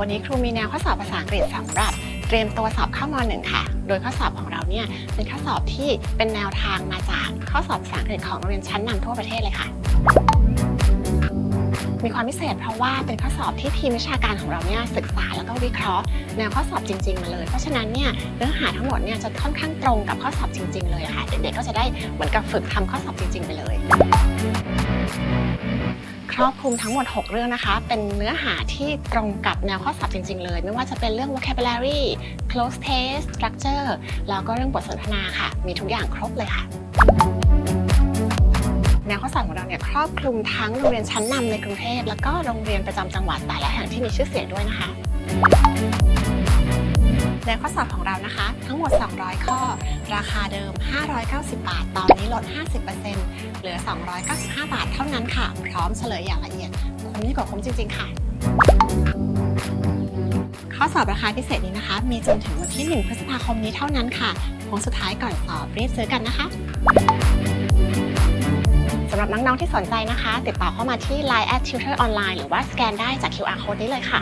วันนี้ครูมีแนวข้อสอบภาษาอังกฤษสำหรับเตรียมตัวสอบเข้ามหนึ่งค่ะ โดยข้อสอบของเราเนี่ยเป็นข้อสอบที่เป็นแนวทางมาจากข้อสอบภาษาอังกฤษของโรงเรียนชั้นนำทั่วประเทศเลยค่ะมีความพิเศษเพราะว่าเป็นข้อสอบที่ทีมวิชาการของเราเนี่ยศึกษาแล้วก็วิเคราะห์แนวข้อสอบจริง ๆ มาเลย เพราะฉะนั้นเนี่ยเนื้อหาทั้งหมดเนี่ยจะค่อนข้างตรงกับข้อสอบจริง ๆ เลยค่ะ เด็กๆก็จะได้เหมือนกับฝึกทำข้อสอบจริง ๆ ไปเลย ครอบคลุมทั้งหมด 6 เรื่องนะคะ เป็นเนื้อหาที่ตรงกับแนวข้อสอบจริง ๆ เลย ไม่ว่าจะเป็นเรื่อง vocabulary close test structure แล้วก็เรื่องบทสนทนาค่ะ มีทุกอย่างครบเลยค่ะแนวข้อสอบของเราเนี่ยครอบคลุมทั้งโรงเรียนชั้นนำในกรุงเทพแล้วก็โรงเรียนประจำจังหวัดแต่ละแห่งที่มีชื่อเสียงด้วยนะคะ แนวข้อสอบของ งหมด 200 ข้อ ราคาเดิม 590 บาท ตอนนี้ลด 50%เหลือ 295 บาทเท่านั้นค่ะ พร้อมเฉลยอย่างละเอียด คุ้มยิ่งกว่าคุ้มจริง ๆ ค่ะข้อสอบราคาพิเศษนี้นะคะ มีจนถึงวันที่ 1 พฤษภาคมนี้เท่านั้นค่ะโค้งสุดท้ายก่อนสอบรีบซื้อกันนะคะสำหรับน้อง ๆ ที่สนใจนะคะ ติดต่อเข้ามาที่ Line at Tutor Online หรือว่าสแกนได้จาก QR code นี้เลยค่ะ